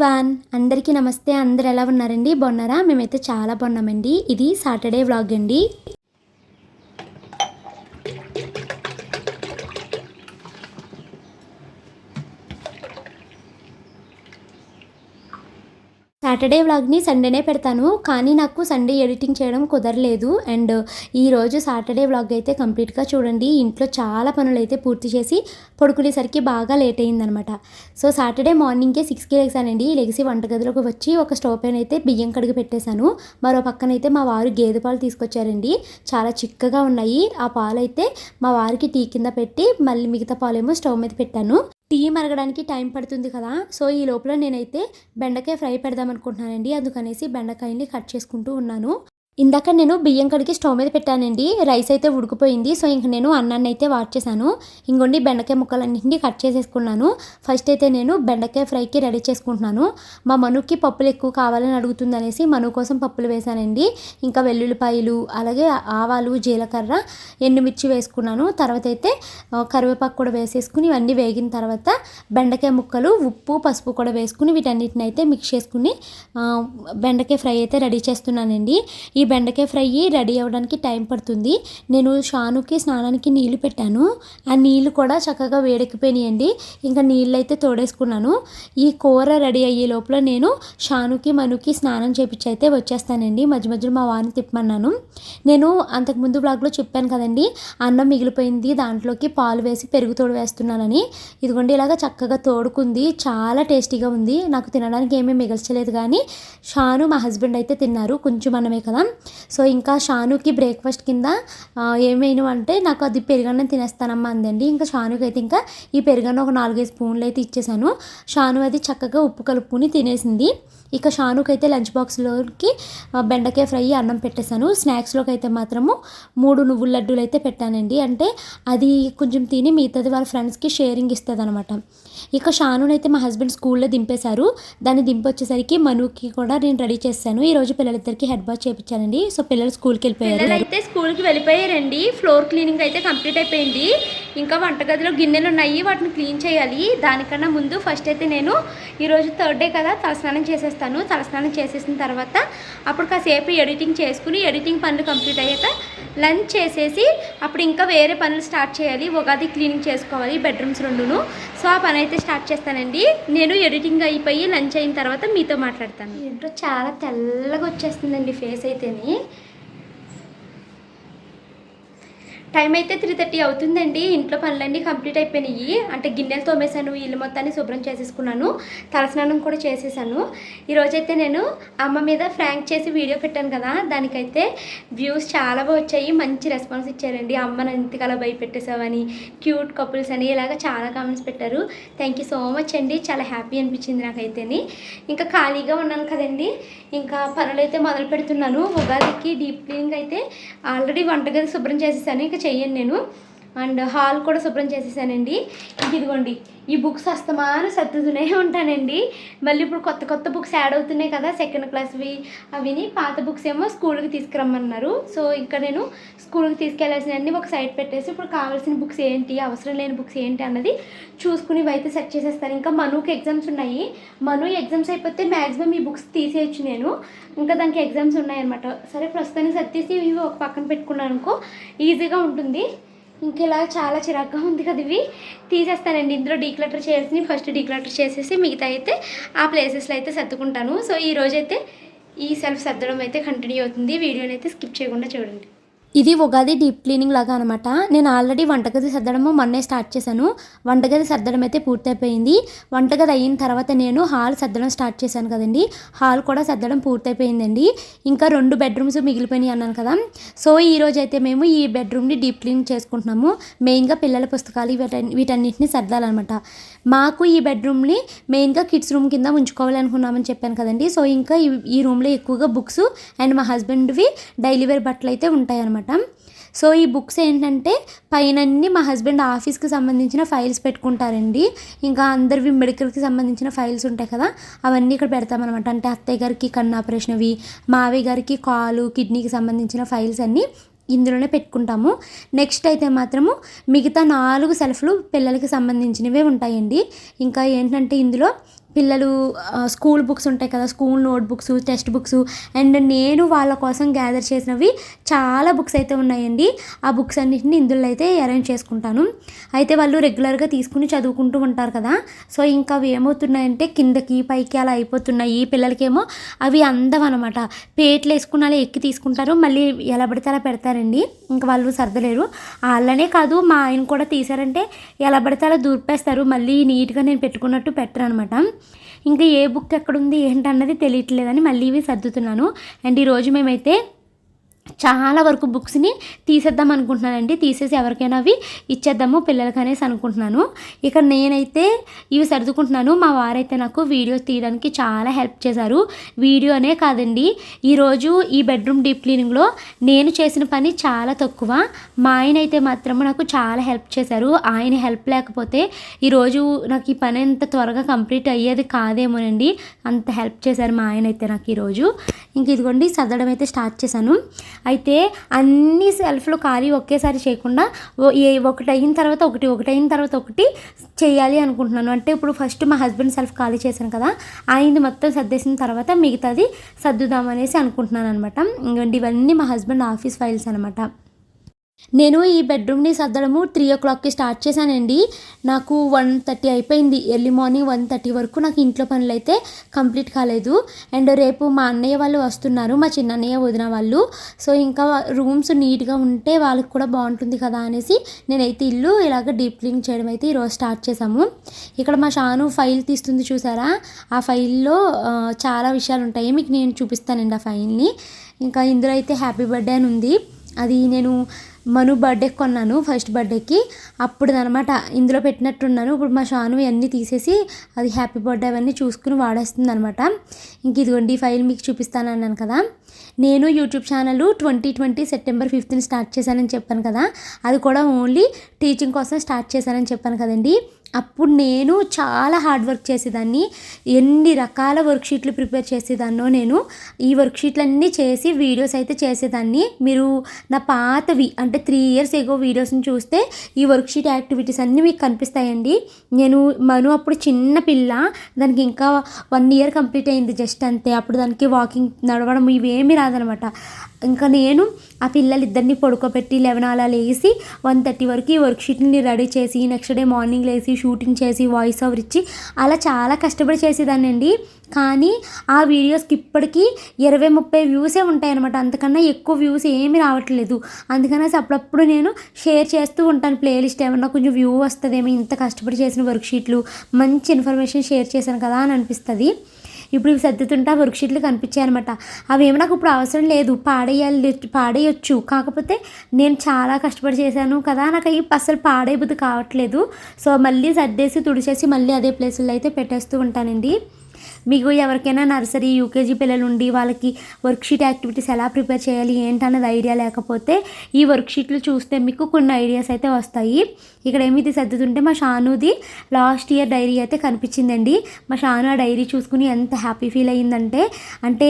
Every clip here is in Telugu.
ఎవ్రీవాన్ అందరికీ నమస్తే. అందరు ఎలా ఉన్నారండి? బాగున్నారా? మేమైతే చాలా బాగున్నామండి. ఇది సాటర్డే వ్లాగ్ అండి. సాటర్డే వ్లాగ్ని సండేనే పెడతాను. కానీ నాకు సండే ఎడిటింగ్ చేయడం కుదరలేదు. అండ్ ఈరోజు సాటర్డే వ్లాగ్ అయితే కంప్లీట్గా చూడండి. ఇంట్లో చాలా పనులు అయితే పూర్తి చేసి పడుకునేసరికి బాగా లేట్ అయిందనమాట సో సాటర్డే మార్నింగే సిక్స్కి లెగిసానండి లెగిసి వంటగదిలోకి వచ్చి ఒక స్టవ్ పైన అయితే బియ్యం కడిగి పెట్టేశాను. మరో పక్కన అయితే మా వారు గేదె పాలు తీసుకొచ్చారండి. చాలా చిక్కగా ఉన్నాయి. ఆ పాలు అయితే మా వారికి టీ కింద పెట్టి మళ్ళీ మిగతా పాలేమో స్టవ్ మీద పెట్టాను. టీ మరగడానికి టైం పడుతుంది కదా. సో ఈ లోపల నేనైతే బెండకాయ ఫ్రై పెడదాం అనుకుంటున్నానండి. అందుకనేసి బెండకాయని కట్ చేసుకుంటూ ఉన్నాను. ఇందాక నేను బియ్యం కడిగి స్టవ్ మీద పెట్టానండి. రైస్ అయితే ఉడికిపోయింది. సో ఇంక నేను అన్నాన్ని అయితే వాట్ చేశాను. ఇంకొండి బెండకాయ ముక్కలన్నింటినీ కట్ చేసేసుకున్నాను. ఫస్ట్ అయితే నేను బెండకాయ ఫ్రైకి రెడీ చేసుకుంటున్నాను. మా మనుకి పప్పులు ఎక్కువ కావాలని అడుగుతుంది అనేసి మను కోసం పప్పులు వేశానండి. ఇంకా వెల్లుల్లిపాయలు అలాగే ఆవాలు జీలకర్ర ఎండుమిర్చి వేసుకున్నాను. తర్వాత అయితే కరివేపాకు కూడా వేసేసుకుని ఇవన్నీ వేగిన తర్వాత బెండకాయ ముక్కలు ఉప్పు పసుపు కూడా వేసుకుని వీటన్నిటిని అయితే మిక్స్ చేసుకుని బెండకాయ ఫ్రై అయితే రెడీ చేస్తున్నానండి. ఈ బెండకాయ ఫ్రై రెడీ అవ్వడానికి టైం పడుతుంది. నేను షానుకి స్నానానికి నీళ్ళు పెట్టాను. ఆ నీళ్ళు కూడా చక్కగా వేడెక్కిపోయినాయండి. ఇంకా నీళ్ళు అయితే తోడేసుకున్నాను. ఈ కూర రెడీ అయ్యే లోపల నేను షానుకి మనుకి స్నానం చేపించి అయితే వచ్చేస్తానండి. మధ్య మధ్యలో మా వారిని తిప్పమన్నాను. నేను అంతకుముందు బ్లాగ్లో చెప్పాను కదండి అన్నం మిగిలిపోయింది. దాంట్లోకి పాలు వేసి పెరుగు తోడు వేస్తున్నానని. ఇదిగోండి ఇలాగ చక్కగా తోడుకుంది. చాలా టేస్టీగా ఉంది. నాకు తినడానికి ఏమీ మిగల్చలేదు కానీ షాను మా హస్బెండ్ అయితే తిన్నారు. కొంచెం అన్నమే కదా. సో ఇంకా షానుకి బ్రేక్ఫాస్ట్ కింద ఏమైనా అంటే నాకు అది పెరుగన్నం తినేస్తానమ్మా అందండి. ఇంకా షానుకి అయితే ఇంకా ఈ పెరుగన్నం ఒక నాలుగైదు స్పూన్లు అయితే ఇచ్చేసాను. షాను అది చక్కగా ఉప్పు కలుపుకుని తినేసింది. ఇక షానుకి అయితే లంచ్ బాక్స్లోకి బెండకాయ ఫ్రై అన్నం పెట్టేశాను. స్నాక్స్లోకి అయితే మాత్రము మూడు నువ్వుల లడ్డూలు అయితే పెట్టానండి. అంటే అది కొంచెం తిని మిగతాది వాళ్ళ ఫ్రెండ్స్కి షేరింగ్ ఇస్తుంది అనమాట ఇక షానుని అయితే మా హస్బెండ్ స్కూల్లో దింపేశారు. దాన్ని దింపొచ్చేసరికి మనుకి కూడా నేను రెడీ చేశాను. ఈ రోజు పిల్లలిద్దరికి హెడ్ బాత్ చేయించానండి సో పిల్లలు స్కూల్కి వెళ్ళిపోయారు. అయితే స్కూల్కి వెళ్ళిపోయారండి. ఫ్లోర్ క్లీనింగ్ అయితే కంప్లీట్ అయిపోయింది. ఇంకా వంటగదిలో గిన్నెలు ఉన్నాయి. వాటిని క్లీన్ చేయాలి. దానికన్నా ముందు ఫస్ట్ అయితే నేను ఈరోజు థర్డ్ డే కదా తలస్నానం చేసేస్తాను. తలస్నానం చేసేసిన తర్వాత అప్పుడు కాసేపు ఎడిటింగ్ చేసుకుని ఎడిటింగ్ పనులు కంప్లీట్ అయ్యాక లంచ్ చేసేసి అప్పుడు ఇంకా వేరే పనులు స్టార్ట్ చేయాలి. ఉగాది క్లీనింగ్ చేసుకోవాలి బెడ్రూమ్స్ రెండును. సో ఆ పని అయితే స్టార్ట్ చేస్తానండి. నేను ఎడిటింగ్ అయిపోయి లంచ్ అయిన తర్వాత మీతో మాట్లాడతాను. ఏంటో చాలా తెల్లగా వచ్చేస్తుందండి ఫేస్ అయితేని టైం అయితే త్రీ థర్టీ అవుతుందండి. ఇంట్లో పనులన్నీ కంప్లీట్ అయిపోయినాయి. అంటే గిన్నెలు తోమేశాను ఇల్లు మొత్తాన్ని శుభ్రం చేసేసుకున్నాను తలస్నానం కూడా చేసేసాను ఈరోజైతే నేను అమ్మ మీద ఫ్రాంక్ చేసి వీడియో పెట్టాను కదా దానికైతే వ్యూస్ చాలా బాగా వచ్చాయి. మంచి రెస్పాన్స్ ఇచ్చారండి. అమ్మను ఇంతకలా భయపెట్టేసావని క్యూట్ కపుల్స్ అని ఇలాగ చాలా కామెంట్స్ పెట్టారు. థ్యాంక్ యూ సో మచ్ అండి. చాలా హ్యాపీ అనిపించింది నాకైతేని. ఇంకా ఖాళీగా ఉన్నాను కదండి. ఇంకా పనులు అయితే మొదలు పెడుతున్నాను ఉగాదికి డీప్ క్లీనింగ్ అయితే ఆల్రెడీ వంటగది శుభ్రం చేసేసాను. ఇంకా చెయ్యను నేను. అండ్ హాల్ కూడా శుభ్రం చేసేసానండి. ఇంక ఇదిగోండి ఈ బుక్స్ అస్తమాను సర్దుతూనే ఉంటానండి. మళ్ళీ ఇప్పుడు కొత్త కొత్త బుక్స్ యాడ్ అవుతున్నాయి కదా సెకండ్ క్లాస్వి అవిని పాత బుక్స్ ఏమో స్కూల్కి తీసుకురమ్మన్నారు. సో ఇక్కడ నేను స్కూల్కి తీసుకెళ్ళాల్సినవన్నీ ఒక సైడ్ పెట్టేసి ఇప్పుడు కావాల్సిన బుక్స్ ఏంటి అవసరం లేని బుక్స్ ఏంటి అన్నది చూసుకుని అయితే సెట్ చేసేస్తాను. ఇంకా మనుకి ఎగ్జామ్స్ ఉన్నాయి. మను ఎగ్జామ్స్ అయిపోతే మ్యాక్సిమం ఈ బుక్స్ తీసేయచ్చు నేను. ఇంకా దానికి ఎగ్జామ్స్ ఉన్నాయన్నమాట. సరే ప్రస్తుతానికి సర్దేసి ఇవి ఒక పక్కన పెట్టుకున్నాను అనుకో ఈజీగా ఉంటుంది. ఇంక ఇలా చాలా చిరాగ్గా ఉంది కదా ఇవి. తీసేస్తానండి. ఇందులో డీక్లటర్ చేసి ఫస్ట్ డీక్లటర్ చేసేసి మిగతా అయితే ఆ ప్లేసెస్లో అయితే సర్దుకుంటాను. సో ఈ రోజైతే ఈ సెల్ఫ్ సర్దడం అయితే కంటిన్యూ అవుతుంది. వీడియోని అయితే స్కిప్ చేయకుండా చూడండి. ఇది ఉగాది డీప్ క్లీనింగ్ లాగా అనమాట నేను ఆల్రెడీ వంటగది సర్దడము మొన్నే స్టార్ట్ చేశాను. వంటగది సర్దడం అయితే పూర్తయిపోయింది. వంటగది అయిన తర్వాత నేను హాల్ సర్దడం స్టార్ట్ చేశాను కదండి. హాల్ కూడా సర్దడం పూర్తయిపోయిందండి. ఇంకా రెండు బెడ్రూమ్స్ మిగిలిపోయినాయి అన్నాను కదా. సో ఈ అయితే మేము ఈ బెడ్రూమ్ని డీప్ క్లీనింగ్ చేసుకుంటున్నాము. మెయిన్గా పిల్లల పుస్తకాలు వీటన్ని వీటన్నిటిని సర్దాలన్నమాట. మాకు ఈ బెడ్రూమ్ని మెయిన్గా కిడ్స్ రూమ్ కింద ఉంచుకోవాలనుకున్నామని చెప్పాను కదండి. సో ఇంకా ఈ- ఈ రూమ్లో ఎక్కువగా బుక్స్ అండ్ మా హస్బెండ్వి డైలీ వేర్ బట్టలు అయితే ఉంటాయి అనమాట సో ఈ బుక్స్ ఏంటంటే పైనన్ని మా హస్బెండ్ ఆఫీస్కి సంబంధించిన ఫైల్స్ పెట్టుకుంటారండి. ఇంకా అందరివి మెడికల్కి సంబంధించిన ఫైల్స్ ఉంటాయి కదా అవన్నీ ఇక్కడ పెడతామన్నమాట. అంటే అత్తయ్య గారికి కన్ను ఆపరేషన్ అవి మావయ్య గారికి కాలు కిడ్నీకి సంబంధించిన ఫైల్స్ అన్నీ ఇందులోనే పెట్టుకుంటాము. నెక్స్ట్ అయితే మాత్రము మిగతా నాలుగు సెల్ఫ్లు పిల్లలకి సంబంధించినవే ఉంటాయండి. ఇంకా ఏంటంటే ఇందులో పిల్లలు స్కూల్ బుక్స్ ఉంటాయి కదా school notebooks textbooks. And నేను వాళ్ళ కోసం గ్యాదర్ చేసినవి చాలా బుక్స్ అయితే ఉన్నాయండి. ఆ బుక్స్ అన్నింటిని ఇందులో అయితే అరేంజ్ చేసుకుంటాను. అయితే వాళ్ళు రెగ్యులర్గా తీసుకుని చదువుకుంటూ ఉంటారు కదా. సో ఇంకా అవి ఏమవుతున్నాయంటే కిందకి పైకి అలా అయిపోతున్నాయి. పిల్లలకేమో అవి అందం అనమాట పేట్లు వేసుకుని అలా ఎక్కి తీసుకుంటారు. మళ్ళీ ఎలా పడితే అలా పెడతారండి. ఇంకా వాళ్ళు సర్దలేరు. వాళ్ళనే కాదు మా ఆయన కూడా తీసారంటే ఎలా పడితే అలా దూర్పేస్తారు. మళ్ళీ నీట్గా నేను పెట్టుకున్నట్టు పెట్టరు అనమాట ఇంకా ఏ బుక్ ఎక్కడుంది ఏంటన్నది తెలియట్లేదని మళ్ళీ ఇవి సర్దుతున్నాను. అండ్ ఈరోజు మేమైతే చాలా వరకు బుక్స్ని తీసేద్దాం అనుకుంటున్నానండి. తీసేసి ఎవరికైనా అవి ఇచ్చేద్దాము పిల్లలకి అనేసి అనుకుంటున్నాను. ఇక నేనైతే ఇవి సర్దుకుంటున్నాను. మా వారైతే నాకు వీడియో తీయడానికి చాలా హెల్ప్ చేశారు. వీడియోనే కాదండి ఈరోజు ఈ బెడ్రూమ్ డీప్ క్లీనింగ్లో నేను చేసిన పని చాలా తక్కువ. మా ఆయన అయితే మాత్రం నాకు చాలా హెల్ప్ చేశారు. ఆయన హెల్ప్ లేకపోతే ఈరోజు నాకు ఈ పని ఎంత త్వరగా కంప్లీట్ అయ్యేది కాదేమోనండి. అంత హెల్ప్ చేశారు మా ఆయన అయితే నాకు ఈరోజు ఇంక ఇదిగోండి సర్దడం అయితే స్టార్ట్ చేశాను. అయితే అన్ని సెల్ఫ్లు ఖాళీ ఒకేసారి చేయకుండా ఏ ఒకటి అయిన తర్వాత ఒకటి ఒకటి అయిన తర్వాత ఒకటి చేయాలి అనుకుంటున్నాను. అంటే ఇప్పుడు ఫస్ట్ మా హస్బెండ్ సెల్ఫ్ ఖాళీ చేశాను కదా ఆయనది మొత్తం సర్దేసిన తర్వాత మిగతాది సర్దుదామనేసి అనుకుంటున్నాను అనమాట ఇవన్నీ మా హస్బెండ్ ఆఫీస్ ఫైల్స్ అనమాట నేను ఈ బెడ్రూమ్ని సర్దడము త్రీ ఓ క్లాక్కి స్టార్ట్ చేశానండి. నాకు వన్ థర్టీ అయిపోయింది. ఎర్లీ మార్నింగ్ వన్ థర్టీ వరకు నాకు ఇంట్లో పనులు అయితే కంప్లీట్ కాలేదు. అండ్ రేపు మా అన్నయ్య వాళ్ళు వస్తున్నారు. మా చిన్నన్నయ్య వదిన వాళ్ళు. సో ఇంకా రూమ్స్ నీట్గా ఉంటే వాళ్ళకి కూడా బాగుంటుంది కదా అనేసి నేనైతే ఇల్లు ఇలాగ డీప్ క్లీన్ చేయడం అయితే ఈరోజు స్టార్ట్ చేశాము. ఇక్కడ మా షాను ఫైల్ తీస్తుంది చూసారా? ఆ ఫైల్లో చాలా విషయాలు ఉంటాయి మీకు నేను చూపిస్తానండి ఆ ఫైల్ని ఇంకా ఇందులో అయితే హ్యాపీ బర్త్డే అని ఉంది. అది నేను మను బర్త్డే కొన్నాను ఫస్ట్ బర్త్డేకి అప్పుడు అనమాట ఇందులో పెట్టినట్టున్నాను. ఇప్పుడు మా షాను ఇవన్నీ తీసేసి అది హ్యాపీ బర్త్డే అవన్నీ చూసుకుని వాడేస్తుంది అనమాట ఇంక ఇదిగోండి ఈ ఫైల్ మీకు చూపిస్తాను అన్నాను కదా. నేను YouTube channel twenty twenty September ఫిఫ్త్ని start చేశానని చెప్పాను కదా. అది కూడా ఓన్లీ టీచింగ్ కోసం స్టార్ట్ చేశానని చెప్పాను కదండి. అప్పుడు నేను చాలా హార్డ్ వర్క్ చేసేదాన్ని. ఎన్ని రకాల వర్క్షీట్లు ప్రిపేర్ చేసేదాన్నో నేను. ఈ వర్క్షీట్లన్నీ చేసి వీడియోస్ అయితే చేసేదాన్ని. మీరు నా పాతవి అంటే త్రీ ఇయర్స్ ఎగో వీడియోస్ని చూస్తే ఈ వర్క్షీట్ యాక్టివిటీస్ అన్నీ మీకు కనిపిస్తాయండి. నేను మను అప్పుడు చిన్న పిల్ల దానికి ఇంకా వన్ ఇయర్ కంప్లీట్ అయింది జస్ట్ అంతే. అప్పుడు దానికి వాకింగ్ నడవడం ఇవేమీ రాదనమాట. ఇంకా నేను ఆ పిల్లలిద్దరిని పడుకోబెట్టి లెవెన్ అలా లేసి వన్ థర్టీ వరకు ఈ వర్క్షీట్ని రెడీ చేసి నెక్స్ట్ డే మార్నింగ్ లేసి షూటింగ్ చేసి వాయిస్ ఓవర్ ఇచ్చి అలా చాలా కష్టపడి చేసేదానండి కానీ ఆ వీడియోస్కి ఇప్పటికీ ఇరవై ముప్పై వ్యూసే ఉంటాయన్నమాట. అంతకన్నా ఎక్కువ వ్యూస్ ఏమి రావట్లేదు. అందుకనేసి అప్పుడప్పుడు నేను షేర్ చేస్తూ ఉంటాను ప్లేలిస్ట్ ఏమన్నా కొంచెం వ్యూ వస్తుందేమో ఇంత కష్టపడి చేసిన వర్క్షీట్లు మంచి ఇన్ఫర్మేషన్ షేర్ చేశాను కదా అని అనిపిస్తుంది. ఇప్పుడు ఇవి సర్దుతుంటే ఆ వర్క్షీట్లు కనిపించాయి అనమాట అవేమో నాకు ఇప్పుడు అవసరం లేదు పాడేయాలి పాడేయొచ్చు. కాకపోతే నేను చాలా కష్టపడి చేశాను కదా నాకు అవి అసలు పాడైపోతే కావట్లేదు. సో మళ్ళీ సర్దేసి తుడిచేసి మళ్ళీ అదే ప్లేసుల్లో అయితే పెట్టేస్తూ ఉంటానండి. మీకు ఎవరికైనా నర్సరీ యూకేజీ పిల్లలు ఉండి వాళ్ళకి వర్క్షీట్ యాక్టివిటీస్ ఎలా ప్రిపేర్ చేయాలి ఏంటన్నది ఐడియా లేకపోతే ఈ వర్క్షీట్లు చూస్తే మీకు కొన్ని ఐడియాస్ అయితే వస్తాయి. ఇక్కడ ఏమి ఇది సర్దుతుంటే మా షానుది లాస్ట్ ఇయర్ డైరీ అయితే కనిపించిందండి. మా షాను ఆ డైరీ చూసుకుని ఎంత హ్యాపీ ఫీల్ అయ్యిందంటే అంటే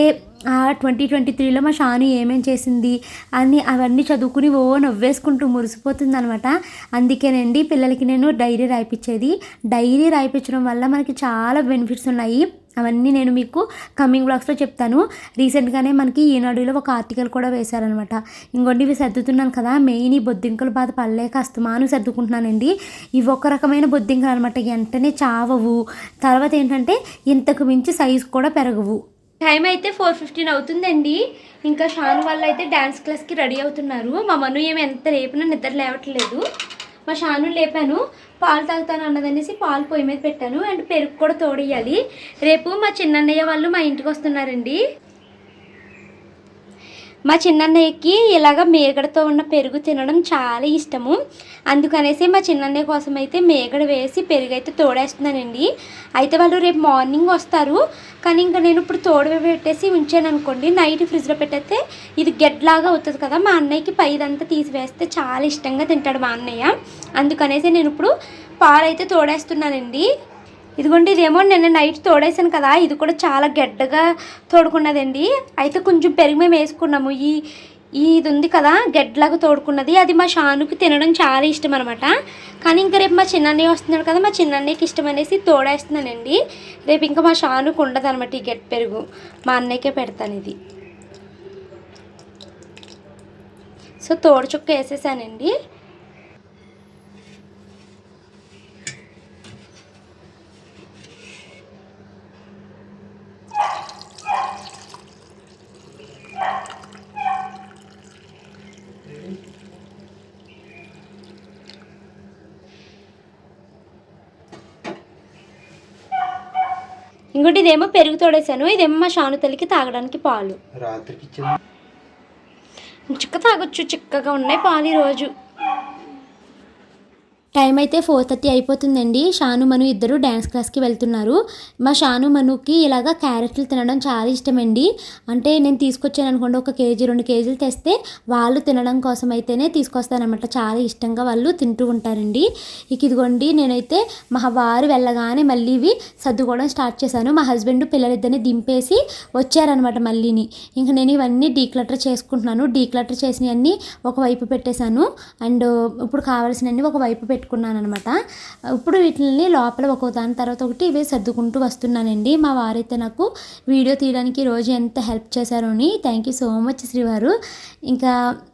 ఆ ట్వంటీ ట్వంటీ త్రీలో మా షాను ఏమేం చేసింది అని అవన్నీ చదువుకుని ఓ నవ్వేసుకుంటూ మురిసిపోతుంది అనమాట అందుకేనండి పిల్లలకి నేను డైరీ రాయిపించేది డైరీ రాయిపించడం వల్ల మనకి చాలా బెనిఫిట్స్ ఉన్నాయి. అవన్నీ నేను మీకు కమింగ్ బ్లాగ్స్లో చెప్తాను. రీసెంట్గానే మనకి ఈనాడులో ఒక ఆర్టికల్ కూడా వేశారనమాట ఇంకోటి ఇవి సర్దుతున్నాను కదా మెయిన్ ఈ బొద్దింకలు బాధ పడలేక అస్తమాను సర్దుకుంటున్నానండి. ఇవి ఒక రకమైన బొద్దింకలు అనమాట వెంటనే చావవు. తర్వాత ఏంటంటే ఇంతకు మించి సైజు కూడా పెరగవు. టైం అయితే ఫోర్ ఫిఫ్టీన్ అవుతుందండి. ఇంకా షాన్ వాళ్ళు అయితే డ్యాన్స్ క్లాస్కి రెడీ అవుతున్నారు. మా మను ఏమి ఎంత లేపినా నిద్ర లేవట్లేదు. మా షాను లేపాను. పాలు తాగుతాను అన్నదనేసి పాలు పొయ్యి మీద పెట్టాను అండ్ పెరుగు కూడా తోడేయాలి. రేపు మా చిన్నన్నయ్య వాళ్ళు మా ఇంటికి వస్తున్నారండి. మా చిన్నన్నయ్యకి ఇలాగ మేగడతో ఉన్న పెరుగు తినడం చాలా ఇష్టము. అందుకనేసి మా చిన్నన్నయ్య కోసం అయితే మేగడ వేసి పెరుగు అయితే తోడేస్తున్నానండి. అయితే వాళ్ళు రేపు మార్నింగ్ వస్తారు. కానీ ఇంకా నేను ఇప్పుడు తోడు పెట్టేసి ఉంచాను అనుకోండి నైట్ ఫ్రిడ్జ్లో పెట్టేస్తే ఇది గెడ్లాగా అవుతుంది కదా. మా అన్నయ్యకి పైదంతా తీసివేస్తే చాలా ఇష్టంగా తింటాడు మా అన్నయ్య. అందుకనేసి నేను ఇప్పుడు పాలైతే తోడేస్తున్నానండి. ఇదిగోండి ఇదేమో నిన్న నైట్ తోడేసాను కదా ఇది కూడా చాలా గడ్డగా తోడుకున్నదండి. అయితే కొంచెం పెరుగు మేము వేసుకున్నాము. ఈ ఇది ఉంది కదా గడ్డలాగా తోడుకున్నది. అది మా షానుకి తినడం చాలా ఇష్టం అనమాట కానీ ఇంకా రేపు మా చిన్నన్నయ్య వస్తున్నాడు కదా మా చిన్నన్నయ్యకి ఇష్టం అనేసి తోడేస్తున్నానండి. రేపు ఇంకా మా షానుకు ఉండదు అనమాట ఈ గడ్డ పెరుగు. మా అన్నయ్యకే పెడతాను ఇది. సో తోడు చుక్క వేసేసానండి. ఇంకోటి ఇదేమో పెరుగు తోడేసాను ఇదేమో మా షాను తల్లికి తాగడానికి పాలు. చిక్క తాగొచ్చు చిక్కగా ఉన్నాయి పాలు ఈరోజు. టైం అయితే ఫోర్ థర్టీ అయిపోతుందండి. షాను మను ఇద్దరు డ్యాన్స్ క్లాస్కి వెళ్తున్నారు. మా షాను మనుకి ఇలాగ క్యారెట్లు తినడం చాలా ఇష్టమండి. అంటే నేను తీసుకొచ్చాను అనుకోండి ఒక కేజీ రెండు కేజీలు తెస్తే వాళ్ళు తినడం కోసం అయితేనే తీసుకొస్తానమాట చాలా ఇష్టంగా వాళ్ళు తింటూ ఉంటారండి. ఇక ఇదిగోండి నేనైతే మా వారు వెళ్ళగానే మళ్ళీ ఇవి సర్దుకోవడం స్టార్ట్ చేశాను. మా హస్బెండ్ పిల్లలిద్దరిని దింపేసి వచ్చారనమాట మళ్ళీని. ఇంకా నేను ఇవన్నీ డీక్లటర్ చేసుకుంటున్నాను. డీక్లటర్ చేసినవన్నీ ఒకవైపు పెట్టేశాను. అండ్ ఇప్పుడు కావాల్సినవన్నీ ఒకవైపు పెట్టుకున్నాను అనమాట ఇప్పుడు వీటిని లోపల ఒక దాని తర్వాత ఒకటి ఇవే సర్దుకుంటూ వస్తున్నానండి. మా వారైతే నాకు వీడియో తీయడానికి రోజు ఎంత హెల్ప్ చేశారో అని. థ్యాంక్ యూ సో మచ్ శ్రీవారు. ఇంకా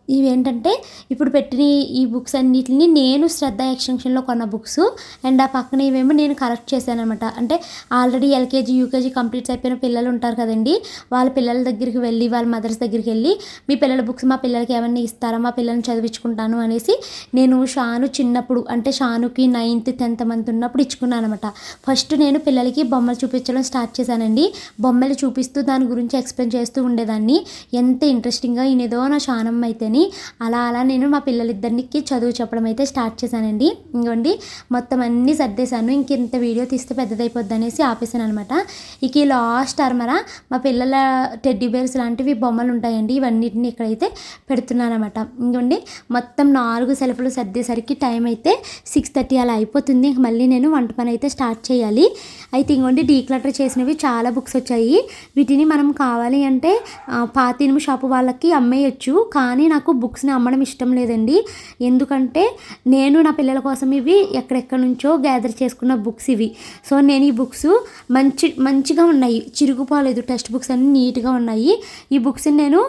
ఇవేంటంటే ఇప్పుడు పెట్టిన ఈ బుక్స్ అన్నిటిని నేను శ్రద్ధ ఎక్స్టెన్షన్లో కొన్న బుక్స్. అండ్ ఆ పక్కన ఇవేమో నేను కరెక్ట్ చేశాను అనమాట అంటే ఆల్రెడీ ఎల్కేజీ యూకేజీ కంప్లీట్స్ అయిపోయిన పిల్లలు ఉంటారు కదండి. వాళ్ళ పిల్లల దగ్గరికి వెళ్ళి వాళ్ళ మదర్స్ దగ్గరికి వెళ్ళి మీ పిల్లల బుక్స్ మా పిల్లలకి ఏమన్నా ఇస్తారా? మా పిల్లల్ని చదివించుకుంటాను అనేసి నేను షాను చిన్నప్పుడు అంటే షానుకి నైన్త్ టెన్త్ మంత్ ఉన్నప్పుడు ఇచ్చుకున్నాను అనమాట ఫస్ట్ నేను పిల్లలకి బొమ్మలు చూపించడం స్టార్ట్ చేశానండి. బొమ్మలు చూపిస్తూ దాని గురించి ఎక్స్ప్లెయిన్ చేస్తూ ఉండేదాన్ని. ఎంత ఇంట్రెస్టింగ్గా ఈయనేదో నా షానమ్మ అయితేనే అలా అలా నేను మా పిల్లలిద్దరికి చదువు చెప్పడం అయితే స్టార్ట్ చేశానండి. ఇంకోండి మొత్తం అన్నీ సర్దేశాను. ఇంక ఇంత వీడియో తీస్తే పెద్దదైపోద్ది అనేసి ఆపేసాను అనమాట ఇక ఈ లాస్ట్ అర్మరా మా పిల్లల టెడ్డీ బేర్స్ లాంటివి బొమ్మలు ఉంటాయండి. ఇవన్నిటిని ఇక్కడైతే పెడుతున్నాను అనమాట ఇంకోండి మొత్తం నాలుగు సెల్ఫ్లు సర్దేసరికి టైం అయితే సిక్స్ థర్టీ అలా అయిపోతుంది. ఇంక మళ్ళీ నేను వంట పని అయితే స్టార్ట్ చేయాలి. అయితే ఇంకోండి డీక్లటర్ చేసినవి చాలా బుక్స్ వచ్చాయి. వీటిని మనం కావాలి అంటే పాతినిమి షాపు వాళ్ళకి అమ్మేయచ్చు. కానీ నాకు బుక్స్ని అమ్మడం ఇష్టం లేదండి. ఎందుకంటే నేను నా పిల్లల కోసం ఇవి ఎక్కడెక్కడి నుంచో గ్యాదర్ చేసుకున్న బుక్స్ ఇవి. సో నేను ఈ బుక్స్ మంచి మంచిగా ఉన్నాయి. చిరుగుపోలేదు టెక్స్ట్ బుక్స్ అన్నీ నీట్గా ఉన్నాయి. ఈ బుక్స్ని నేను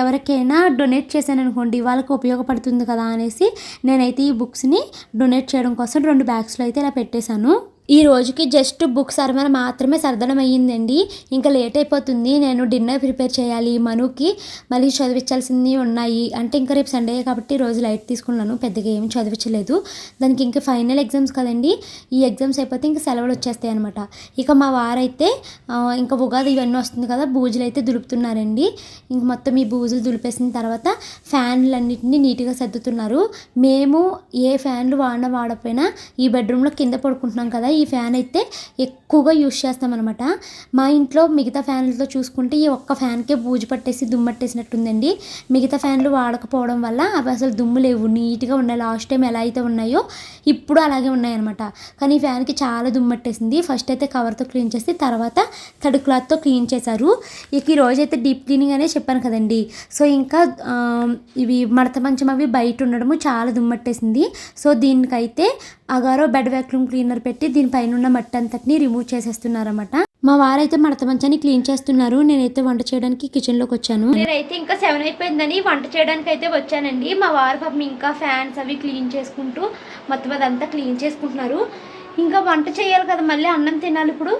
ఎవరికైనా డొనేట్ చేశాను అనుకోండి వాళ్ళకి ఉపయోగపడుతుంది కదా అనేసి నేనైతే ఈ బుక్స్ని డొనేట్ చేయడం కోసం రెండు బ్యాగ్స్లో అయితే ఇలా పెట్టేశాను. ఈ రోజుకి జస్ట్ బుక్స్ అరమన మాత్రమే సర్దడం అయ్యిందండి ఇంకా లేట్ అయిపోతుంది. నేను డిన్నర్ ప్రిపేర్ చేయాలి. మనుకి మళ్ళీ చదివించాల్సినవి ఉన్నాయి. అంటే ఇంకా రేపు సండే కాబట్టి రోజు లైట్ తీసుకున్నాను. పెద్దగా ఏమి చదివించలేదు. దానికి ఇంకా ఫైనల్ ఎగ్జామ్స్ కదండి. ఈ ఎగ్జామ్స్ అయిపోతే ఇంకా సెలవులు వచ్చేస్తాయి అనమాట ఇక మా వారైతే ఇంకా ఉగాది ఇవన్నీ వస్తుంది కదా బూజులు అయితే దులుపుతున్నారండి. ఇంక మొత్తం ఈ బూజులు దులిపేసిన తర్వాత ఫ్యాన్లు అన్నింటినీ నీట్గా సర్దుతున్నారు. మేము ఏ ఫ్యాన్లు వాడినా వాడకపోయినా ఈ బెడ్రూమ్లో కింద పడుకుంటున్నాం కదా ఈ ఫ్యాన్ అయితే ఎక్కువగా యూస్ చేస్తామన్నమాట. మా ఇంట్లో మిగతా ఫ్యాన్లతో చూసుకుంటే ఈ ఒక్క ఫ్యాన్కే బూజు పట్టేసి దుమ్మట్టేసినట్టుందండి మిగతా ఫ్యాన్లు వాడకపోవడం వల్ల అవి అసలు దుమ్ము లేవు. నీట్గా ఉన్నాయి. లాస్ట్ టైం ఎలా అయితే ఉన్నాయో ఇప్పుడు అలాగే ఉన్నాయన్నమాట. కానీ ఈ ఫ్యాన్కి చాలా దుమ్మట్టేసింది ఫస్ట్ అయితే కవర్తో క్లీన్ చేసి తర్వాత తడి క్లాత్తో క్లీన్ చేశారు. ఇక ఈ రోజు అయితే డీప్ క్లీనింగ్ అనే చెప్పాను కదండి. సో ఇంకా ఇవి మడత మంచం అవి బయట ఉండడము చాలా దుమ్మట్టేసింది సో దీనికైతే అగారో బెడ్ వ్యాక్యూమ్ క్లీనర్ పెట్టి దీనిపైన ఉన్న మట్టి అంతటిని రిమూవ్ చేసేస్తున్నారన్నమాట. మా వారైతే మడత మంచాన్ని క్లీన్ చేస్తున్నారు. నేనైతే వంట చేయడానికి కిచెన్లోకి వచ్చాను. నేనైతే ఇంకా సెవెన్ అయిపోయిందని వంట చేయడానికి అయితే వచ్చానండి. మా వారు పాపం ఇంకా ఫ్యాన్స్ అవి క్లీన్ చేసుకుంటూ మొత్తం అదంతా క్లీన్ చేసుకుంటున్నారు. ఇంకా వంట చేయాలి కదా మళ్ళీ అన్నం తినాలి ఇప్పుడు.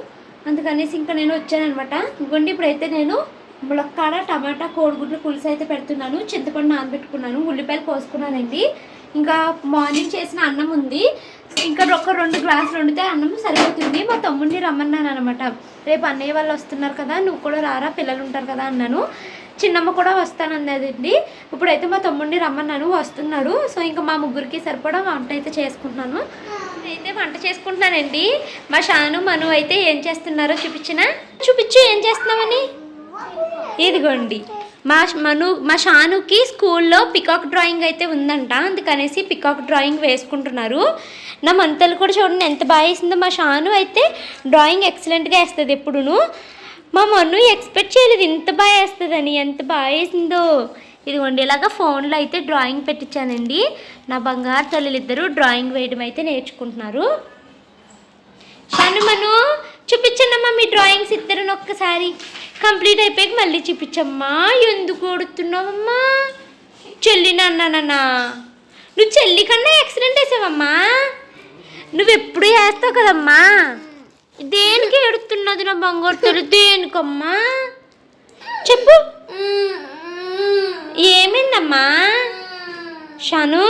అందుకనేసి ఇంకా నేను వచ్చానమాట ఇంకోండి ఇప్పుడైతే నేను ములక్కాడ టమాటా కోడిగుడ్లు పులుసు అయితే పెడుతున్నాను. చింతపండు నానబెట్టుకున్నాను. ఉల్లిపాయలు కోసుకున్నానండి. ఇంకా మార్నింగ్ చేసిన అన్నం ఉంది. ఇంకా ఒక రెండు గ్లాసులు వండితే అన్నం సరిపోతుంది. మా తమ్ముడిని రమ్మన్నాను అనమాట రేపు అన్నయ్య వాళ్ళు వస్తున్నారు కదా నువ్వు కూడా రారా పిల్లలు ఉంటారు కదా అన్నాను. చిన్నమ్మ కూడా వస్తానన్నదండి. ఇప్పుడైతే మా తమ్ముడిని రమ్మన్నాను వస్తున్నాడు సో ఇంకా మా ముగ్గురికి సరిపడా వంట అయితే చేసుకుంటున్నాను. అయితే వంట చేసుకుంటున్నానండి. మా షాను మను అయితే ఏం చేస్తున్నారో చూపించిన? చూపించు ఏం చేస్తున్నామని ఇదిగోండి. మా మను మా షానుకి స్కూల్లో పికాక్ డ్రాయింగ్ అయితే ఉందంట. అందుకనేసి పికాక్ డ్రాయింగ్ వేసుకుంటున్నారు. నా మంతలు కూడా చూడండి ఎంత బాగా వేసిందో మా షాను అయితే డ్రాయింగ్ ఎక్సలెంట్గా వేస్తుంది ఎప్పుడును. మా మన్ను ఎక్స్పెక్ట్ చేయలేదు ఇంత బాగా వేస్తుందని ఎంత బాగా వేసిందో. ఇదిగోండి ఇలాగా ఫోన్లో అయితే డ్రాయింగ్ పెట్టించానండి. నా బంగారు తల్లులు డ్రాయింగ్ వేయడం అయితే నేర్చుకుంటున్నారు. షానుమను చూపించండమ్మా మీ డ్రాయింగ్స్ ఇద్దరు ఒక్కసారి. కంప్లీట్ అయిపోయాక మళ్ళీ చూపించమ్మా. ఎందుకు ఓడుతున్నావమ్మా? చెల్లి నాన్నానన్నా నువ్వు చెల్లి కన్నా యాక్సిడెంట్ వేసావమ్మా నువ్వు ఎప్పుడు వేస్తావు కదమ్మా? దేనికి ఏడుతున్నది నా బంగారు తల్లి? దేనికమ్మా? చెప్పు. ఏమైందమ్మా? షాను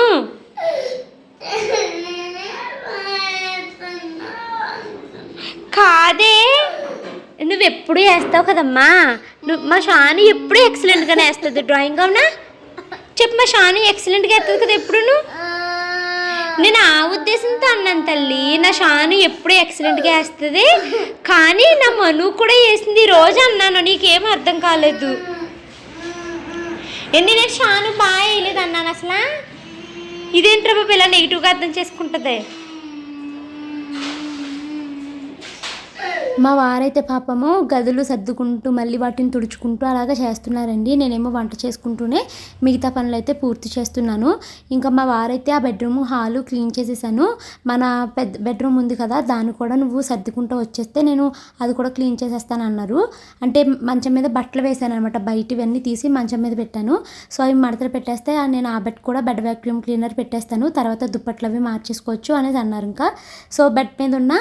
కాదే నువ్వు ఎప్పుడు వేస్తావు కదమ్మా? నువ్వు మా షాను ఎప్పుడు ఎక్సలెంట్గానే వేస్తుంది డ్రాయింగ్ అవునా? చెప్పు మా షాను ఎక్సలెంట్గా వేస్తుంది కదా ఎప్పుడు నేను ఆ ఉద్దేశంతో అన్నాను తల్లి నా షాను ఎప్పుడు ఎక్సలెంట్గా వేస్తుంది కానీ నా మను కూడా వేసింది రోజు అన్నాను నీకేం అర్థం కాలేదు. ఏంటి నేను షాను బాగా వేయలేదు అన్నాను అసలు? ఇదేంట్రా బాబు ఇలా నెగిటివ్గా అర్థం చేసుకుంటుంది? మా వారైతే పాపము గదులు సర్దుకుంటూ మళ్ళీ వాటిని తుడుచుకుంటూ అలాగా చేస్తున్నారండి. నేనేమో వంట చేసుకుంటూనే మిగతా పనులు అయితే పూర్తి చేస్తున్నాను. ఇంకా మా వారైతే ఆ బెడ్రూమ్ హాలు క్లీన్ చేసేసాను. మన పెద్ద బెడ్రూమ్ ఉంది కదా దాన్ని కూడా నువ్వు సర్దుకుంటూ వచ్చేస్తే నేను అది కూడా క్లీన్ చేసేస్తాను అన్నారు. అంటే మంచం మీద బట్టలు వేసాను అనమాట బయట ఇవన్నీ తీసి మంచం మీద పెట్టాను. సో అవి మడతలు పెట్టేస్తే నేను ఆ బెడ్ కూడా బెడ్ వ్యాక్యూమ్ క్లీనర్ పెట్టేస్తాను. తర్వాత దుప్పట్లు అవి మార్చేసుకోవచ్చు అనేది అన్నారు ఇంకా. సో బెడ్ మీద ఉన్న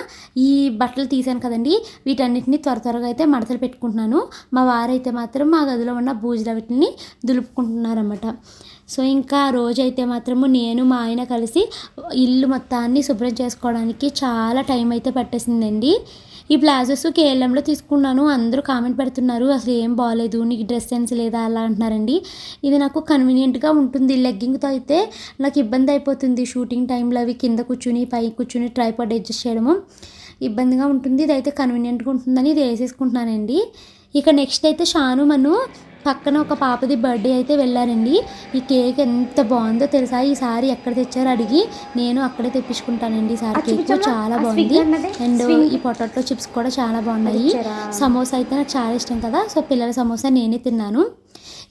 ఈ బట్టలు తీసాను కదండి. వీటన్నిటిని త్వర త్వరగా అయితే మడతలు పెట్టుకుంటున్నాను. మా వారైతే మాత్రం మా గదిలో ఉన్న బూజుల వీటిని దులుపుకుంటున్నారన్నమాట. సో ఇంకా రోజైతే మాత్రము నేను మా ఆయన కలిసి ఇల్లు మొత్తాన్ని శుభ్రం చేసుకోవడానికి చాలా టైం అయితే పట్టేసిందండి. ఈ ప్లాజోస్ కేఎల్ఎంలో తీసుకున్నాను. అందరూ కామెంట్ పెడుతున్నారు అసలు ఏం బాగాలేదు నీకు డ్రెస్ సెన్స్ లేదా? అలా అంటున్నారండి. ఇది నాకు కన్వీనియంట్గా ఉంటుంది. లెగ్గింగ్తో అయితే నాకు ఇబ్బంది అయిపోతుంది. షూటింగ్ టైంలో అవి కింద కూర్చుని పై కూర్చుని ట్రైపాడ్ అడ్జస్ట్ చేయడము. ఇబ్బందిగా ఉంటుంది ఇది అయితే కన్వీనియంట్గా ఉంటుందని ఇది వేసేసుకుంటున్నానండి ఇక నెక్స్ట్ అయితే షాను మను పక్కన ఒక పాపది బర్త్డే అయితే వెళ్ళారండి ఈ కేక్ ఎంత బాగుందో తెలుసా ఈసారి ఎక్కడ తెచ్చారో అడిగి నేను అక్కడే తెప్పించుకుంటానండి ఈసారి కేక్. చాలా బాగుంది? అండ్. ఈ పొటాటో చిప్స్ కూడా చాలా బాగున్నాయి? సమోసా అయితే నాకు చాలా ఇష్టం కదా సో పిల్లల సమోసా నేనే తిన్నాను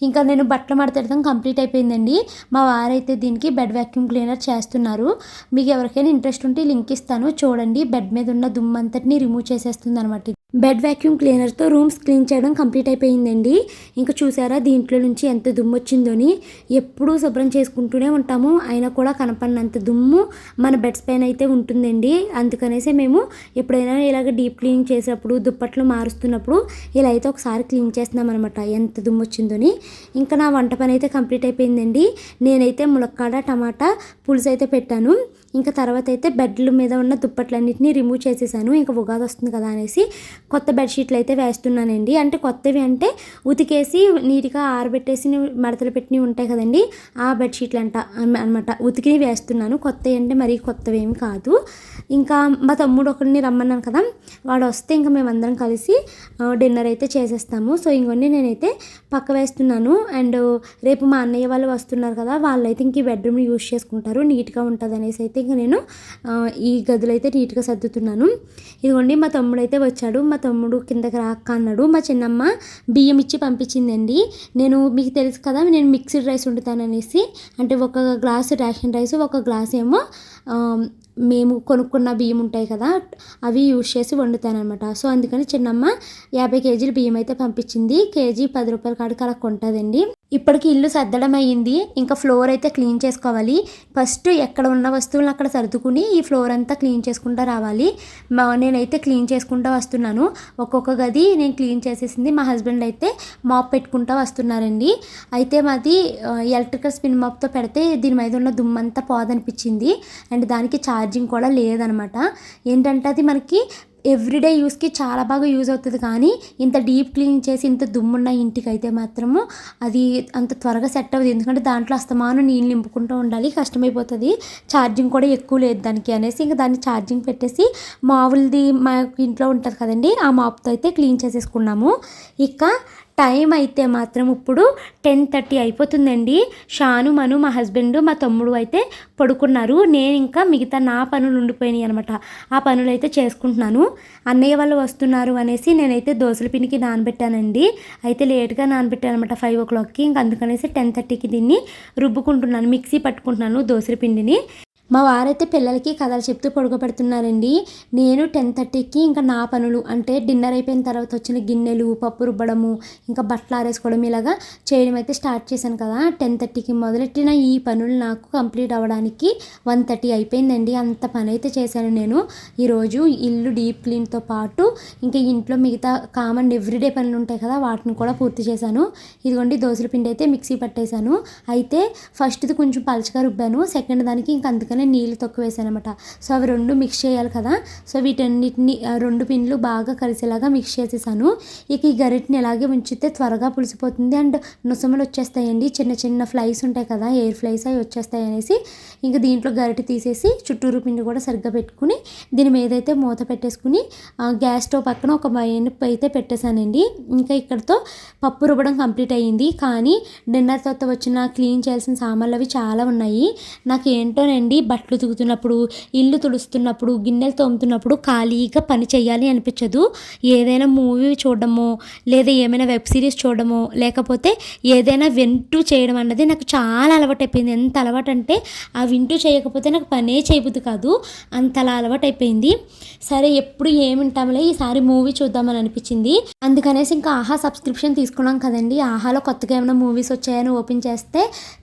ఇంకా నేను బట్టలు మడతెడతాం కంప్లీట్ అయిపోయిందండి. మా వారైతే దీనికి బెడ్ వ్యాక్యూమ్ క్లీనర్ చేస్తున్నారు. మీకు ఎవరికైనా ఇంట్రెస్ట్ ఉంటే లింక్ ఇస్తాను. చూడండి బెడ్ మీద ఉన్న దుమ్మంతటిని రిమూవ్ చేసేస్తుంది అనమాట బెడ్ వ్యాక్యూమ్ క్లీనర్తో రూమ్స్ క్లీన్ చేయడం కంప్లీట్ అయిపోయిందండి. ఇంకా చూసారా దీంట్లో నుంచి ఎంత దుమ్ము వచ్చిందోని? ఎప్పుడూ శుభ్రం చేసుకుంటూనే ఉంటాము. అయినా కూడా కనపడినంత దుమ్ము మన బెడ్స్ పైన అయితే ఉంటుందండి. అందుకనేసి మేము ఎప్పుడైనా ఇలాగ డీప్ క్లీన్ చేసేటప్పుడు దుప్పట్లు మారుస్తున్నప్పుడు ఇలా అయితే ఒకసారి క్లీన్ చేస్తున్నాం అనమాట ఎంత దుమ్ము వచ్చిందోని. ఇంకా నా వంట పని అయితే కంప్లీట్ అయిపోయిందండి. నేనైతే ములక్కాడ టమాటా పులుసు అయితే పెట్టాను. ఇంకా తర్వాత అయితే బెడ్ల మీద ఉన్న దుప్పట్లన్నిటిని రిమూవ్ చేసేసాను. ఇంకా ఉగాది వస్తుంది కదా అనేసి కొత్త బెడ్షీట్లు అయితే వేస్తున్నానండి. అంటే కొత్తవి అంటే ఉతికేసి నీట్గా ఆరబెట్టేసి మడతలు పెట్టినవి ఉంటాయి కదండి. ఆ బెడ్షీట్లు అంట అనమాట ఉతికి వేస్తున్నాను. కొత్తవి అంటే మరీ కొత్తవి ఏమి కాదు. ఇంకా మా తమ్ముడు ఒకరిని రమ్మన్నాను కదా. వాడు వస్తే ఇంకా మేమందరం కలిసి డిన్నర్ అయితే చేసేస్తాము. సో ఇంకొన్ని నేనైతే పక్క వేస్తున్నాను. అండ్ రేపు మా అన్నయ్య వాళ్ళు వస్తున్నారు కదా వాళ్ళైతే ఇంక ఈ బెడ్రూమ్ యూస్ చేసుకుంటారు. నీట్గా ఉంటుంది అనేసి అయితే ఇంక నేను ఈ గదులు అయితే నీట్గా సర్దుతున్నాను. ఇదిగోండి మా తమ్ముడు అయితే వచ్చాడు. మా తమ్ముడు కిందకి రాక్క అన్నాడు. మా చిన్నమ్మ బియ్యం ఇచ్చి పంపించిందండి. నేను మీకు తెలుసు కదా నేను మిక్స్డ్ రైస్ వండుతాను అనేసి అంటే ఒక గ్లాసు రేషన్ రైస్ ఒక గ్లాస్ ఏమో మేము కొనుక్కున్న బియ్యం ఉంటాయి కదా అవి యూజ్ చేసి వండుతాను అనమాట సో అందుకని చిన్నమ్మ యాభై కేజీల బియ్యం అయితే పంపించింది. కేజీ పది రూపాయల కాడికి అలా కొంటుందండి. ఇప్పటికి ఇల్లు సర్దడం అయ్యింది. ఇంకా ఫ్లోర్ అయితే క్లీన్ చేసుకోవాలి. ఫస్ట్ ఎక్కడ ఉన్న వస్తువులను అక్కడ సర్దుకుని ఈ ఫ్లోర్ అంతా క్లీన్ చేసుకుంటూ రావాలి. మా నేనైతే క్లీన్ చేసుకుంటూ వస్తున్నాను. ఒక్కొక్క గది నేను క్లీన్ చేసేసింది. మా హస్బెండ్ అయితే మాప్ పెట్టుకుంటూ వస్తున్నారండి. అయితే మాది ఎలక్ట్రికల్ స్పిన్ మాప్తో పెడితే దీని మీద ఉన్న దుమ్మంతా పోదనిపించింది. అండ్ దానికి ఛార్జింగ్ కూడా లేదనమాట. ఏంటంటే అది మనకి ఎవ్రీడే యూస్కి చాలా బాగా యూజ్ అవుతుంది. కానీ ఇంత డీప్ క్లీన్ చేసి ఇంత దుమ్మున్న ఇంటికి అయితే మాత్రము అది అంత త్వరగా సెట్ అవ్వదు. ఎందుకంటే దాంట్లో అస్తమానం నీళ్ళు నింపుకుంటూ ఉండాలి కష్టమైపోతుంది. ఛార్జింగ్ కూడా ఎక్కువ లేదు దానికి అనేసి ఇంకా దాన్ని ఛార్జింగ్ పెట్టేసి మామూలుది మా ఇంట్లో ఉంటుంది కదండి ఆ మాప్తో అయితే క్లీన్ చేసేసుకున్నాము. ఇక టైం అయితే మాత్రం ఇప్పుడు టెన్ థర్టీ అయిపోతుందండి. షాను మను మా హస్బెండ్ మా తమ్ముడు అయితే పడుకున్నారు. నేను ఇంకా మిగతా నా పనులు ఉండిపోయినాయి అనమాట ఆ పనులు అయితే చేసుకుంటున్నాను. అన్నయ్య వాళ్ళు వస్తున్నారు అనేసి నేనైతే దోశల పిండికి నానబెట్టానండి. అయితే లేట్గా నానబెట్టాను అనమాట ఫైవ్ ఓ క్లాక్కి. ఇంకా అందుకనేసి టెన్ థర్టీకి దీన్ని రుబ్బుకుంటున్నాను. మిక్సీ పట్టుకుంటున్నాను దోశల పిండిని. మా వారైతే పిల్లలకి కథలు చెప్తూ పడుకోబెడుతున్నారండి నేను టెన్ థర్టీకి ఇంకా నా పనులు అంటే డిన్నర్ అయిపోయిన తర్వాత వచ్చిన గిన్నెలు పప్పు రుబ్బడము ఇంకా బట్టలు ఆరేసుకోవడం ఇలాగా చేయడం అయితే స్టార్ట్ చేశాను కదా. టెన్ థర్టీకి మొదలెట్టిన ఈ పనులు నాకు కంప్లీట్ అవ్వడానికి వన్ థర్టీ అయిపోయిందండి. అంత పని అయితే చేశాను నేను. ఈరోజు ఇల్లు డీప్ క్లీన్తో పాటు ఇంకా ఇంట్లో మిగతా కామన్ ఎవ్రీడే పనులు ఉంటాయి కదా వాటిని కూడా పూర్తి చేశాను. ఇదిగోండి దోశల పిండి అయితే మిక్సీ పట్టేశాను. అయితే ఫస్ట్ది కొంచెం పలచగా రుబ్బాను సెకండ్ దానికి ఇంకా అందుకని నీళ్ళు తక్కువ వేసాను అనమాట సో అవి రెండు మిక్స్ చేయాలి కదా. సో వీటన్నిటిని రెండు పిండ్లు బాగా కలిసేలాగా మిక్స్ చేసేసాను. ఇక ఈ గరిటని ఎలాగే ఉంచితే త్వరగా పులిసిపోతుంది. అండ్ నుసములు వచ్చేస్తాయండి. చిన్న చిన్న ఫ్లైస్ ఉంటాయి కదా ఎయిర్ ఫ్లైస్ అవి వచ్చేస్తాయి అనేసి. ఇంకా దీంట్లో గరిటె తీసేసి చుట్టూరు పిండి కూడా సరిగ్గా పెట్టుకుని దీని మీద అయితే మూత పెట్టేసుకుని గ్యాస్ స్టవ్ పక్కన ఒక బయనపు అయితే పెట్టేశానండి. ఇంకా ఇక్కడతో పప్పు రుబ్బడం కంప్లీట్ అయ్యింది. కానీ డిన్నర్ తర్వాత వచ్చిన క్లీన్ చేయాల్సిన సామాన్లు అవి చాలా ఉన్నాయి. నాకు ఏంటోనండి బట్టలు తుగుతున్నప్పుడు ఇల్లు తుడుస్తున్నప్పుడు గిన్నెలు తోముతున్నప్పుడు ఖాళీగా పని చేయాలి అనిపించదు. ఏదైనా మూవీ చూడడమో లేదా ఏమైనా వెబ్ సిరీస్ చూడడమో లేకపోతే ఏదైనా వింటూ చేయడం అన్నది నాకు చాలా అలవాటు అయిపోయింది ఎంత అలవాటు అంటే ఆ వింటూ చేయకపోతే నాకు పనే చేయబుద్ది కాదు. అంతలా అలవాటు అయిపోయింది సరే ఎప్పుడు ఏమి ఈసారి మూవీ చూద్దామని అనిపించింది. అందుకనేసి ఇంకా ఆహా సబ్స్క్రిప్షన్ తీసుకున్నాం కదండి. ఆహాలో కొత్తగా ఏమైనా మూవీస్ వచ్చాయని ఓపెన్ చేస్తే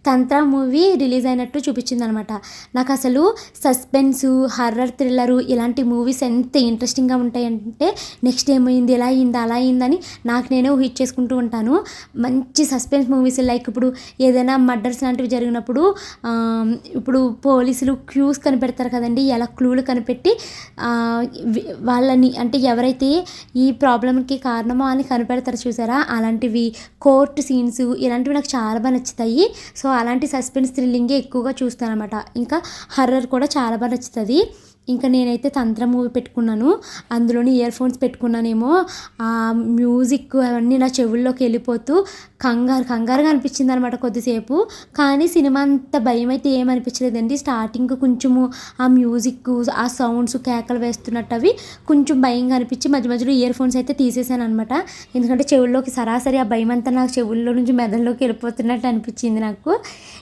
తంత్ర మూవీ రిలీజ్ అయినట్టు చూపించింది అనమాట నాకు అసలు సస్పెన్స్ హర్రర్ థ్రిల్లరు ఇలాంటి మూవీస్ ఎంత ఇంట్రెస్టింగ్గా ఉంటాయంటే నెక్స్ట్ ఏమైంది ఎలా అయింది అలా అయిందని నాకు నేనే హిట్ చేసుకుంటూ ఉంటాను. మంచి సస్పెన్స్ మూవీస్ లైక్ ఇప్పుడు ఏదైనా మర్డర్స్ లాంటివి జరిగినప్పుడు ఇప్పుడు పోలీసులు క్యూస్ కనిపెడతారు కదండి ఎలా క్లూలు కనిపెట్టి వాళ్ళని అంటే ఎవరైతే ఈ ప్రాబ్లంకి కారణమో అని కనిపెడతారు చూసారా? అలాంటివి కోర్టు సీన్స్ ఇలాంటివి నాకు చాలా బాగా నచ్చుతాయి. సో అలాంటి సస్పెన్స్ థ్రిల్లింగే ఎక్కువగా చూస్తాను అనమాట ఇంకా హర్రర్ కూడా చాలా బాగా నచ్చుతుంది. ఇంకా నేనైతే తంత్ర మూవీ పెట్టుకున్నాను. అందులోని ఇయర్ ఫోన్స్ పెట్టుకున్నానేమో ఆ మ్యూజిక్ అవన్నీ నా చెవుల్లోకి వెళ్ళిపోతూ కంగారు కంగారుగా అనిపించింది అనమాట కొద్దిసేపు. కానీ సినిమా అంత భయం అయితే ఏమనిపించలేదండి స్టార్టింగ్ కొంచెము ఆ మ్యూజిక్ ఆ సౌండ్స్ కేకలు వేస్తున్నట్టు అవి కొంచెం భయంగా అనిపించి మధ్య మధ్యలో ఇయర్ ఫోన్స్ అయితే తీసేసాను అనమాట ఎందుకంటే చెవుల్లోకి సరాసరి ఆ భయం అంతా నాకు చెవుల్లో నుంచి మెదడులోకి వెళ్ళిపోతున్నట్టు అనిపించింది నాకు.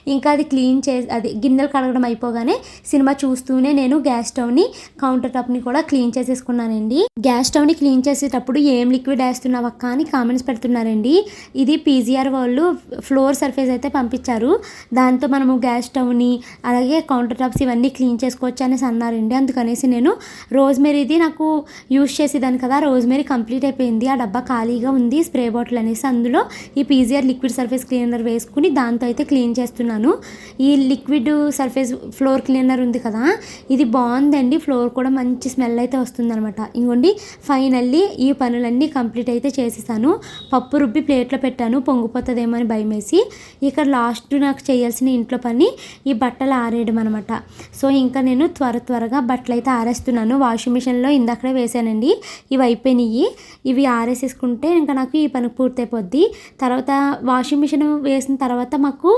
ఇంకా అది క్లీన్ చే అది గిన్నెలు కడగడం అయిపోగానే సినిమా చూస్తూనే నేను గ్యాస్ స్టవ్ స్టవ్ని కౌంటర్ టాప్ని కూడా క్లీన్ చేసేసుకున్నానండి. గ్యాస్ స్టవ్ని క్లీన్ చేసేటప్పుడు ఏం లిక్విడ్ వేస్తున్నావు అక్క అని కామెంట్స్ పెడుతున్నారండి. ఇది పీజీఆర్ వాళ్ళు ఫ్లోర్ సర్ఫేస్ అయితే పంపించారు. దాంతో మనము గ్యాస్ స్టవ్ని అలాగే కౌంటర్ టాప్స్ ఇవన్నీ క్లీన్ చేసుకోవచ్చు అనేసి అన్నారండి. అందుకనేసి నేను రోజ్మెరీది నాకు యూస్ చేసేదాన్ని కదా రోజ్మెరీ కంప్లీట్ అయిపోయింది. ఆ డబ్బా ఖాళీగా ఉంది స్ప్రే బాటిల్ అనేసి అందులో ఈ పీజీఆర్ లిక్విడ్ సర్ఫేస్ క్లీనర్ వేసుకుని దాంతో అయితే క్లీన్ చేస్తున్నాను. ఈ లిక్విడ్ సర్ఫేస్ ఫ్లోర్ క్లీనర్ ఉంది కదా ఇది బాగుందండి. ఫ్లోర్ కూడా మంచి స్మెల్ అయితే వస్తుందనమాట ఇంకోండి ఫైనల్లీ ఈ పనులన్నీ కంప్లీట్ అయితే చేసేసాను. పప్పు రుబ్బి ప్లేట్లో పెట్టాను పొంగిపోతుందేమో అని భయం వేసి ఇక్కడ లాస్ట్ నాకు చేయాల్సిన ఇంట్లో పని ఈ బట్టలు ఆరేయడం అనమాట సో ఇంకా నేను త్వర త్వరగా బట్టలు అయితే ఆరేస్తున్నాను. వాషింగ్ మిషన్లో ఇందాకడే వేసానండి. ఇవి అయిపోయినాయి ఇవి ఆరేసేసుకుంటే ఇంకా నాకు ఈ పని పూర్తయిపోద్ది. తర్వాత వాషింగ్ మిషన్ వేసిన తర్వాత మాకు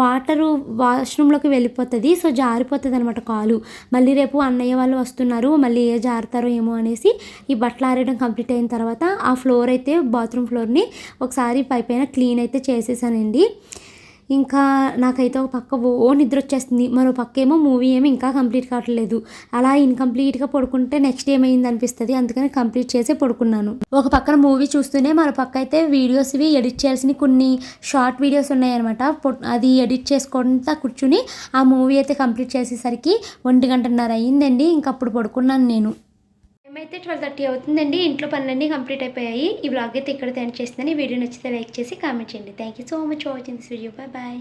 వాటరు వాష్రూమ్లోకి వెళ్ళిపోతుంది. సో జారిపోతుంది అనమాట కాలు. మళ్ళీ రేపు అన్నయ్య వాళ్ళు వస్తున్నారు. మళ్ళీ ఏ జారుతారో ఏమో అనేసి ఈ బట్టలు ఆరేయడం కంప్లీట్ అయిన తర్వాత ఆ ఫ్లోర్ అయితే బాత్రూమ్ ఫ్లోర్ని ఒకసారి పైపైన క్లీన్ అయితే చేసేసానండి. ఇంకా నాకైతే ఒక పక్క ఓ నిద్ర వచ్చేస్తుంది మరో పక్క ఏమో మూవీ ఏమో ఇంకా కంప్లీట్ కావట్లేదు. అలా ఇన్కంప్లీట్గా పడుకుంటే నెక్స్ట్ ఏమైంది అనిపిస్తుంది అందుకని కంప్లీట్ చేసే పడుకున్నాను. ఒక పక్కన మూవీ చూస్తూనే మరో పక్క అయితే వీడియోస్ ఇవి ఎడిట్ చేయాల్సిన కొన్ని షార్ట్ వీడియోస్ ఉన్నాయన్నమాట. అది ఎడిట్ చేసుకుంటా కూర్చుని ఆ మూవీ అయితే కంప్లీట్ చేసేసరికి ఒంటి గంటన్నర అయ్యిందండి ఇంకా అప్పుడు పడుకున్నాను నేను. మేమైతే ట్వెల్వ్ థర్టీ అవుతుందండి. ఇంట్లో పనులన్నీ కంప్లీట్ అయిపోయాయి. ఈ బ్లాగ్ అయితే ఇక్కడ ఎండ్ చేస్తుందని వీడియో నచ్చితే లైక్ చేసి కామెంట్ చేయండి. Thank you so much for watching this video bye bye